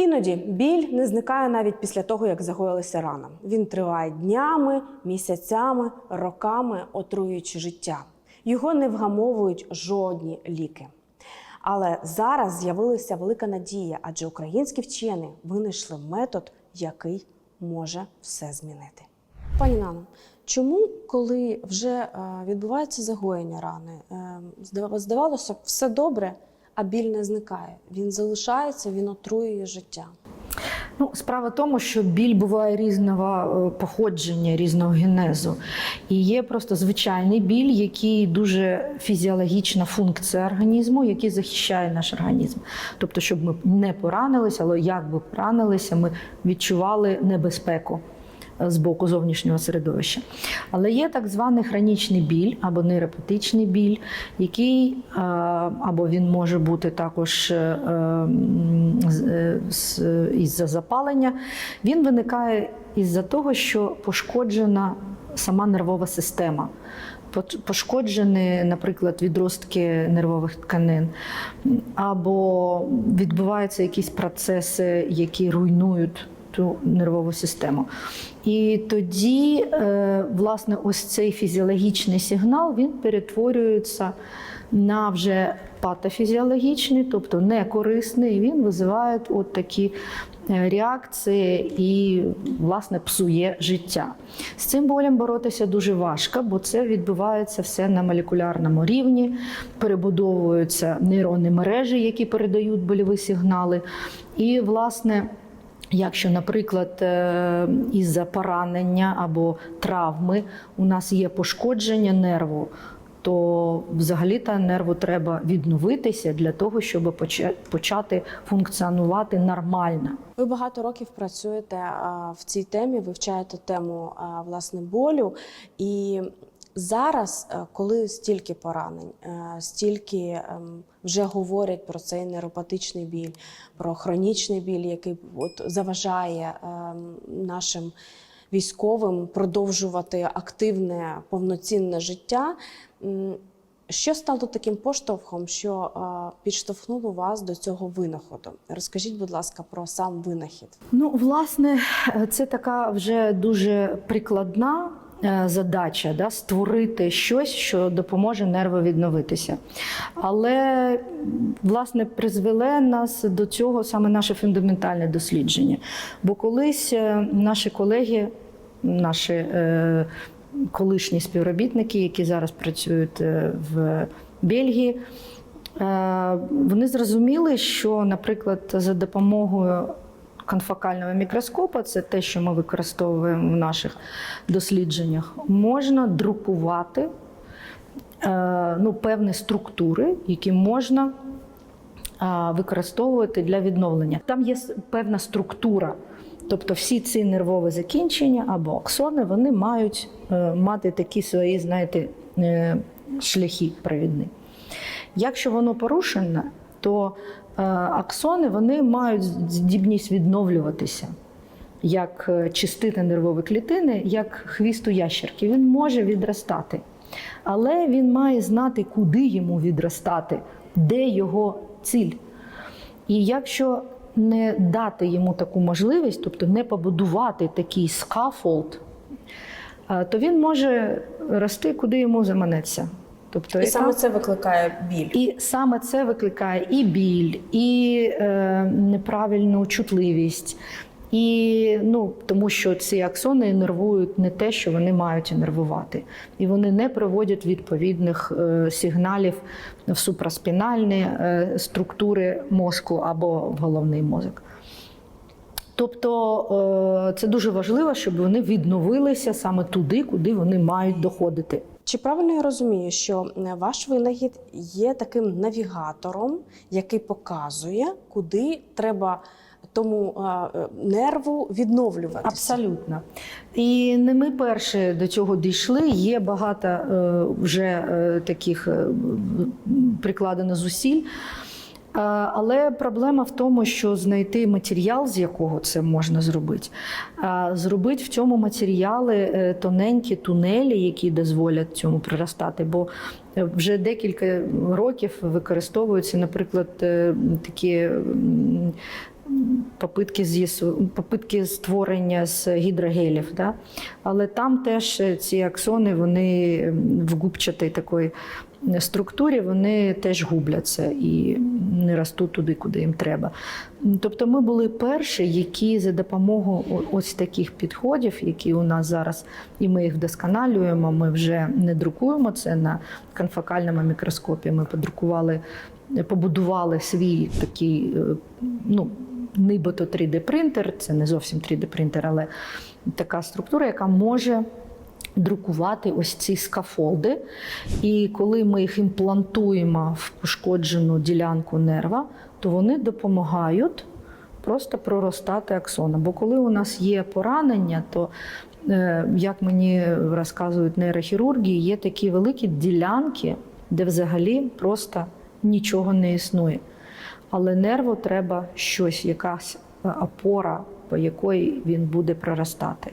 Іноді біль не зникає навіть після того, як загоїлася рана. Він триває днями, місяцями, роками, отруюючи життя. Його не вгамовують жодні ліки. Але зараз з'явилася велика надія, адже українські вчені винайшли метод, який може все змінити. Пані Нано, чому, коли вже е, відбувається загоєння рани, е, здавалося, б, все добре, а біль не зникає. Він залишається, він отруює життя. Ну, справа в тому, що біль буває різного е, походження, різного генезу. І є просто звичайний біль, який дуже фізіологічна функція організму, який захищає наш організм. Тобто, щоб ми не поранилися, але як би поранилися, ми відчували небезпеку з боку зовнішнього середовища. Але є так званий хронічний біль або нейропатичний біль, який е, або він може бути також е, е, із-за запалення. Він виникає із-за того, що пошкоджена сама нервова система. Пошкоджені, наприклад, відростки нервових тканин, або відбуваються якісь процеси, які руйнують ту нервову систему. І тоді, е, власне, ось цей фізіологічний сигнал він перетворюється на вже патофізіологічний, тобто некорисний, він визиває от такі е, реакції і, власне, псує життя. З цим болем боротися дуже важко, бо це відбувається все на молекулярному рівні, перебудовуються нейронні мережі, які передають больові сигнали. І, власне, Якщо, наприклад, е, із-за поранення або травми у нас є пошкодження нерву, то взагалі та нерву треба відновитися для того, щоб поча- почати функціонувати нормально. Ви багато років працюєте в цій темі, вивчаєте тему власне болю. І зараз, е, коли стільки поранень, е, стільки ем, вже говорять про цей нейропатичний біль, про хронічний біль, який от заважає ем, нашим військовим продовжувати активне повноцінне життя. Що стало таким поштовхом, що е, підштовхнуло вас до цього винаходу? Розкажіть, будь ласка, про сам винахід. Ну, власне, це така вже дуже прикладна задача да, створити щось, що допоможе нерву відновитися. Але, власне, призвеле нас до цього саме наше фундаментальне дослідження. Бо колись е, наші колеги, наші е, колишні співробітники, які зараз працюють е, в Бельгії, Е, Вони зрозуміли, що, наприклад, за допомогою конфокального мікроскопа, це те, що ми використовуємо в наших дослідженнях, можна друкувати е, ну, певні структури, які можна а, використовувати для відновлення. Там є певна структура. Тобто всі ці нервові закінчення або аксони вони мають е, мати такі свої, знаєте, е, шляхи провідні. Якщо воно порушене, то е, аксони вони мають здібність відновлюватися як е, частина нервової клітини, як хвіст у ящерки. Він може відростати. Але він має знати, куди йому відростати, де його ціль. І якщо не дати йому таку можливість, тобто не побудувати такий скафолд, е, то він може рости, куди йому заманеться. Тобто, І саме це викликає біль. і саме це викликає і біль, і е, неправильну чутливість. І ну, тому що ці аксони нервують не те, що вони мають інервувати. І вони не проводять відповідних е, сигналів в супраспінальні е, структури мозку або в головний мозок. Тобто е, це дуже важливо, щоб вони відновилися саме туди, куди вони мають доходити. Чи правильно я розумію, що е, ваш винахід є таким навігатором, який показує, куди треба тому е, е, нерву відновлюватися? Абсолютно. І не ми перші до цього дійшли. Є багато вже таких прикладено зусиль. Е, Але проблема в тому, що знайти матеріал, з якого це можна зробити, а зробити в цьому матеріали е, тоненькі тунелі, які дозволять цьому приростати. Бо е, вже декілька років використовуються, наприклад, е, такі попитки, попитки створення з гідрогелів. Да? Але там теж ці аксони, вони в губчатій такої структурі, вони теж губляться і не ростуть туди, куди їм треба. Тобто ми були перші, які за допомогою ось таких підходів, які у нас зараз, і ми їх вдосконалюємо, ми вже не друкуємо це на конфокальному мікроскопі. Ми подрукували, побудували свій такий, е, ну, нібито 3D принтер, це не зовсім 3D принтер, але така структура, яка може друкувати ось ці скафолди. І коли ми їх імплантуємо в пошкоджену ділянку нерва, то вони допомагають просто проростати аксона. Бо коли у нас є поранення, то е, як мені розказують нейрохірурги, є такі великі ділянки, де взагалі просто нічого не існує. Але нерву треба щось, якась е, опора, по якої він буде проростати.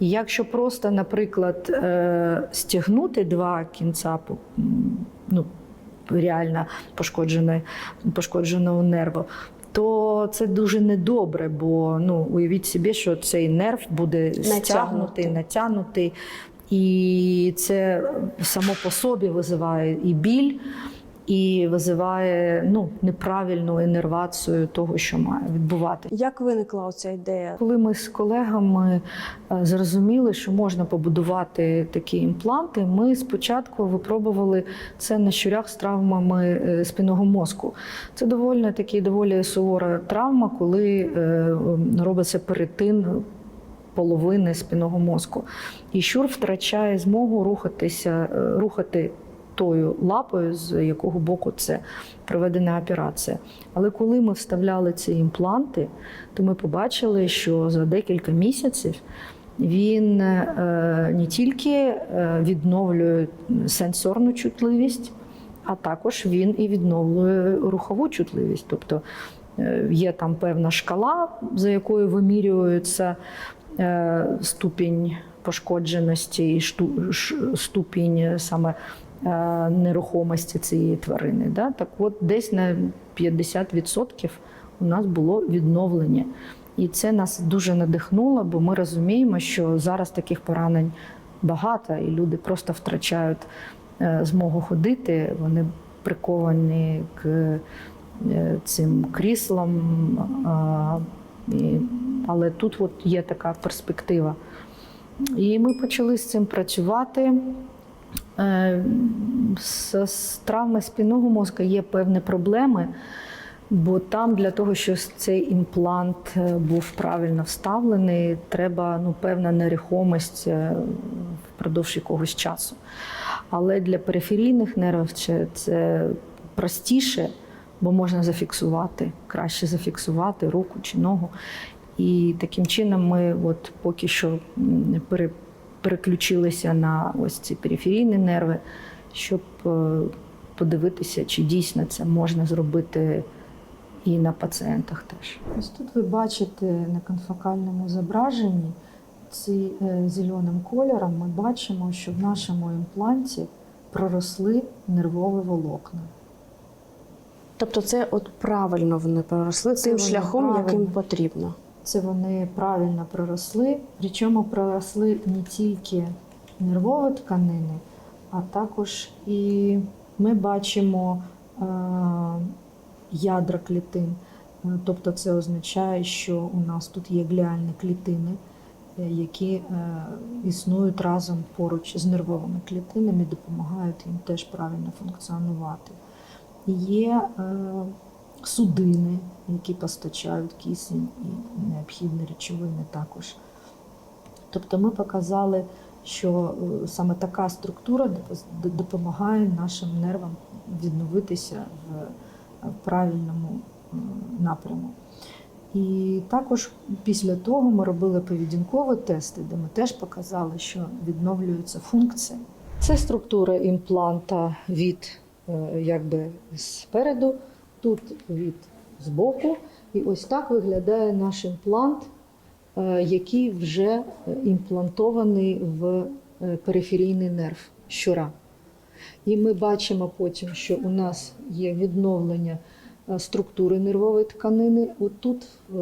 Якщо просто, наприклад, е, стягнути два кінця ну, реально пошкодженої- пошкодженого нерву, то це дуже недобре, бо ну, уявіть собі, що цей нерв буде стягнутий, натягнутий, і це само по собі визиває і біль, і визиває ну, неправильну інервацію того, що має відбуватися. Як виникла оця ідея? Коли ми з колегами е, зрозуміли, що можна побудувати такі імпланти, ми спочатку випробували це на щурях з травмами е, спинного мозку. Це доволі такі доволі сувора травма, коли е, робиться перетин половини спинного мозку. І щур втрачає змогу рухатися, рухати тою лапою, з якого боку це проведена операція. Але коли ми вставляли ці імпланти, то ми побачили, що за декілька місяців він е, не тільки е, відновлює сенсорну чутливість, а також він і відновлює рухову чутливість. Тобто е, є там певна шкала, за якою вимірюється ступінь пошкодженості і ступінь саме нерухомості цієї тварини. Да? Так от десь на 50% у нас було відновлення. І це нас дуже надихнуло, бо ми розуміємо, що зараз таких поранень багато, і люди просто втрачають е, змогу ходити. Вони приковані к е, цим кріслам. Але тут от є така перспектива. І ми почали з цим працювати. Е, З, з травми спінного мозка є певні проблеми, бо там для того, щоб цей імплант е, був правильно вставлений, треба ну, певна нерухомість е, впродовж якогось часу. Але для периферійних нервів це простіше, бо можна зафіксувати, краще зафіксувати руку чи ногу. І таким чином ми от поки що пере, переключилися на ось ці периферійні нерви, щоб е, подивитися, чи дійсно це можна зробити і на пацієнтах теж. Ось тут ви бачите на конфокальному зображенні ці е, зеленим кольором. Ми бачимо, що в нашому імпланті проросли нервові волокна. Тобто, це от правильно вони проросли Це тим шляхом, яким потрібно. Це вони правильно проросли. Причому проросли не тільки нервові тканини, а також і ми бачимо е, ядра клітин. Е, Тобто це означає, що у нас тут є гліальні клітини, е, які існують разом поруч з нервовими клітинами, допомагають їм теж правильно функціонувати. Є судини, які постачають кисень і необхідні речовини також. Тобто ми показали, що е, саме така структура допомагає нашим нервам відновитися в, правильному напряму. І також після того ми робили поведінкові тести, де ми теж показали, що відновлюється функція. Це структура імпланта від е, якби спереду, тут від збоку. І ось так виглядає наш імплант, е, який вже е, імплантований в е, периферійний нерв щура. І ми бачимо потім, що у нас є відновлення структури нервової тканини. От тут е,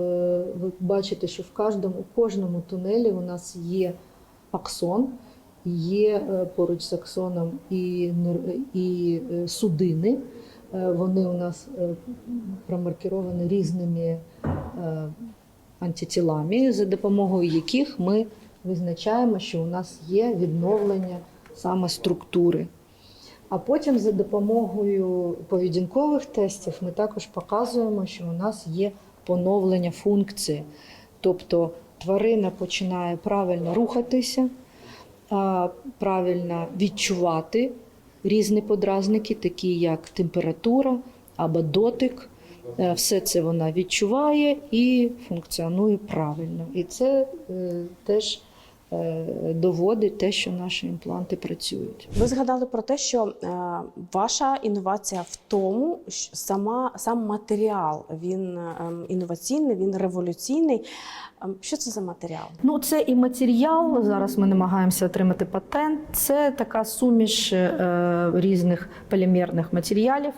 ви бачите, що в кожному, у кожному тунелі у нас є аксон, є поруч з аксоном і, і судини. Е, Вони у нас е, промаркіровані різними е, антитілами, за допомогою яких ми визначаємо, що у нас є відновлення саме структури. А потім за допомогою поведінкових тестів ми також показуємо, що у нас є поновлення функції. Тобто тварина починає правильно рухатися, правильно відчувати різні подразники, такі як температура або дотик. Е, Все це вона відчуває і функціонує правильно. І це е, теж е, доводить те, що наші імпланти працюють. Ви згадали про те, що е, ваша інновація в тому, що сама сам матеріал він ем, інноваційний, він революційний. Що це за матеріал? Ну, це і матеріал. Зараз ми намагаємося отримати патент. Це така суміш е, різних полімерних матеріалів,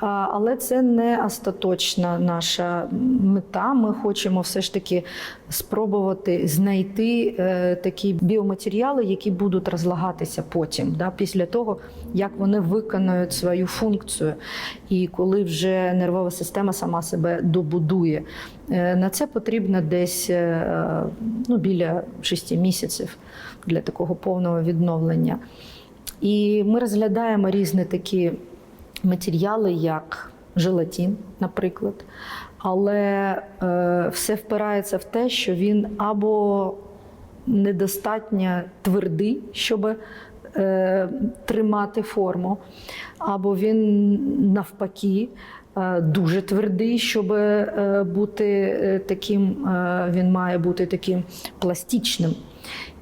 А, але це не остаточна наша мета. Ми хочемо все ж таки спробувати знайти е, такі біоматеріали, які будуть розлагатися потім, да, після того, як вони виконують свою функцію, і коли вже нервова система сама себе добудує. Е, На це потрібно десь е, ну, біля 6 місяців для такого повного відновлення. І ми розглядаємо різні такі матеріали, як желатин, наприклад. Але е, все впирається в те, що він або недостатньо твердий, щоб е, тримати форму, або він навпаки дуже твердий, щоб е, бути е, таким, е, він має бути таким пластичним.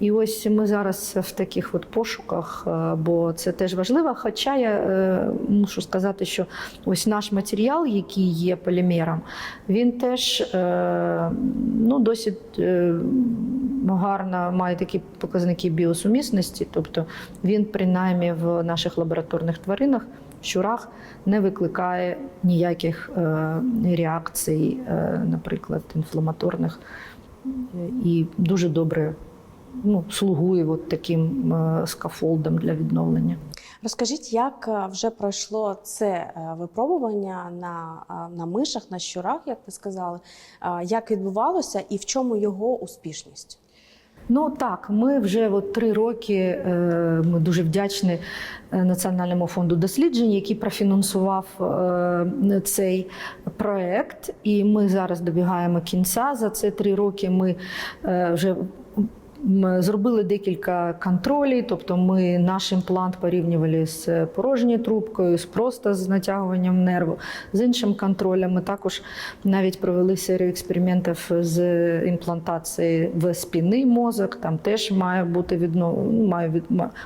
І ось ми зараз в таких от пошуках, е, бо це теж важливо. Хоча я е, мушу сказати, що ось наш матеріал, який є полімером, він теж е, ну, досить е, гарно має такі показники біосумісності, тобто він принаймні в наших лабораторних тваринах. Щурах не викликає ніяких е, реакцій, е, наприклад, інфламаторних, і дуже добре ну, слугує от таким е, скафолдом для відновлення. Розкажіть, як вже пройшло це випробування на, на мишах, на щурах, як ви сказали, як відбувалося і в чому його успішність? Ну так, ми вже от три роки. е, Ми дуже вдячні е, Національному фонду досліджень, який профінансував е, цей проект. І ми зараз добігаємо кінця. За це три роки ми вже. Зробили декілька контролів, тобто ми наш імплант порівнювали з порожньою трубкою, з просто з натягуванням нерву, з іншим контролем. Ми також навіть провели серію експериментів з імплантації в спінний мозок. Там теж має бути віднов...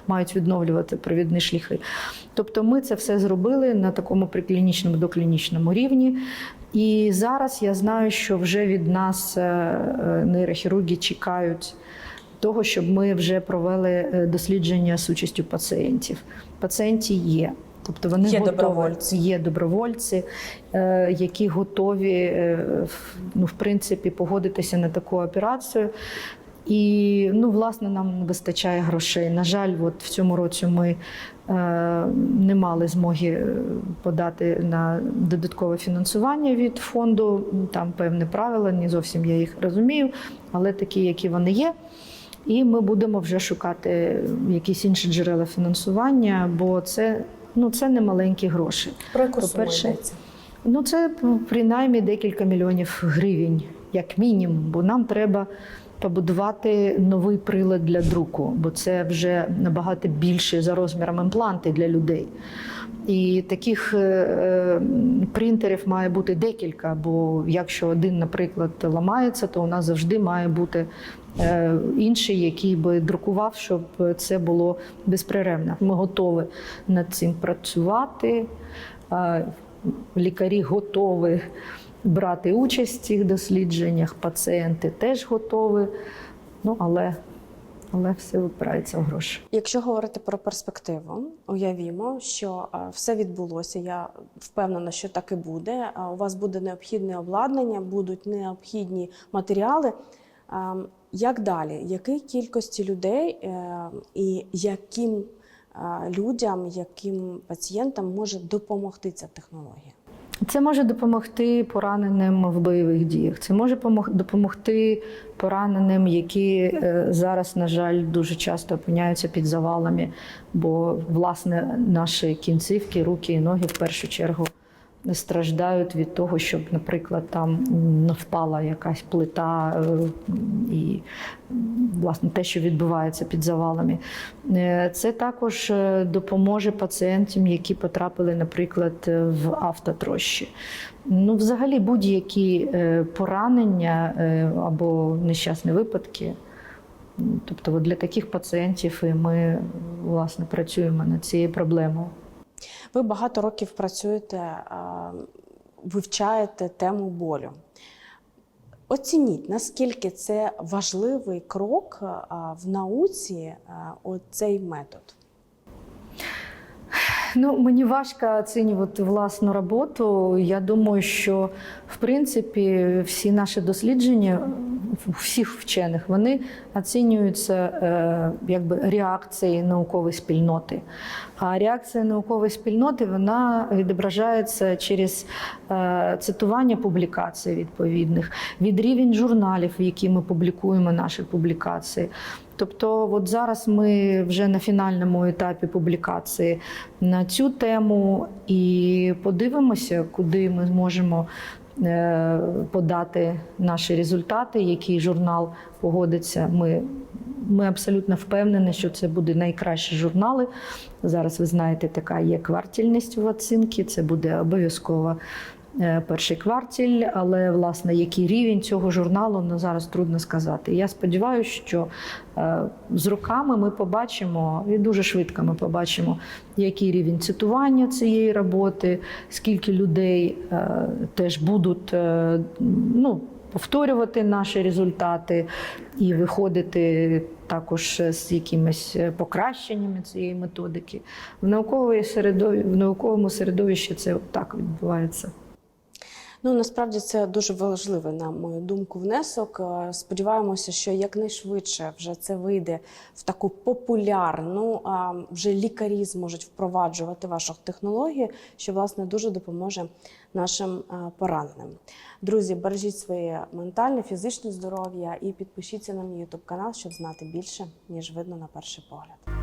мають відновлювати провідні шляхи. Тобто ми це все зробили на такому приклінічному доклінічному рівні. І зараз я знаю, що вже від нас е, е, нейрохірурги чекають того, щоб ми вже провели е, дослідження з участю пацієнтів. Пацієнти є. Тобто вони Є готові. добровольці. Є добровольці, е, які готові е, ну, в принципі погодитися на таку операцію. І ну, власне, нам не вистачає грошей. На жаль, от в цьому році ми е, не мали змоги подати на додаткове фінансування від фонду. Там певні правила, не зовсім я їх розумію, але такі, які вони є. І ми будемо вже шукати якісь інші джерела фінансування, бо це, ну, це не маленькі гроші. Про яку суму По-перше? Ну, це принаймні декілька мільйонів гривень, як мінімум, бо нам треба побудувати новий прилад для друку, бо це вже набагато більше за розміром імпланти для людей. І таких е, е, принтерів має бути декілька, бо якщо один, наприклад, ламається, то у нас завжди має бути інший, який би друкував, щоб це було безперервно. Ми готові над цим працювати. Е, Лікарі готові брати участь в цих дослідженнях, пацієнти теж готові. Ну, але але все випирається в гроші. Якщо говорити про перспективу, уявімо, що е, все відбулося. Я впевнена, що так і буде. У вас буде необхідне обладнання, будуть необхідні матеріали. Ем, Як далі? Якій кількості людей е, і яким е, людям, яким пацієнтам може допомогти ця технологія? Це може допомогти пораненим в бойових діях. Це може допомогти пораненим, які е, зараз, на жаль, дуже часто опиняються під завалами, бо власне наші кінцівки, руки і ноги в першу чергу страждають від того, щоб, наприклад, там впала якась плита е, і власне те, що відбувається під завалами. Е, Це також е, допоможе пацієнтам, які потрапили, наприклад, в автотрощі. Ну, взагалі, будь-які поранення або нещасні випадки. Тобто, для таких пацієнтів і ми власне працюємо над цією проблемою. Ви багато років працюєте, вивчаєте тему болю. Оцініть, наскільки це важливий крок в науці, оцей метод. Ну, мені важко оцінювати власну роботу. Я думаю, що в принципі всі наші дослідження всіх вчених вони оцінюються е, якби реакцією наукової спільноти. А реакція наукової спільноти вона відображається через е, цитування публікацій відповідних, від рівень журналів, в які ми публікуємо наші публікації. Тобто, от зараз ми вже на фінальному етапі публікації на цю тему і подивимося, куди ми зможемо подати наші результати, який журнал погодиться. Ми, ми абсолютно впевнені, що це буде найкращі журнали. Зараз ви знаєте, така є квартільність в оцінці, це буде обов'язково е, перший квартіль, але власне який рівень цього журналу ну, зараз трудно сказати. Я сподіваюся, що е, з роками ми побачимо, і дуже швидко ми побачимо, який рівень цитування цієї роботи, скільки людей е, теж будуть е, ну, повторювати наші результати і виходити також з якимись покращеннями цієї методики. В науковому середовищі це так відбувається. Ну насправді це дуже важливий, на мою думку, внесок. Е, Сподіваємося, що якнайшвидше вже це вийде в таку популярну, а вже лікарі зможуть впроваджувати вашу технологію, що власне дуже допоможе нашим е, пораненим. Друзі, бережіть своє ментальне, фізичне здоров'я і підпишіться на мій YouTube канал, щоб знати більше, ніж видно на перший погляд.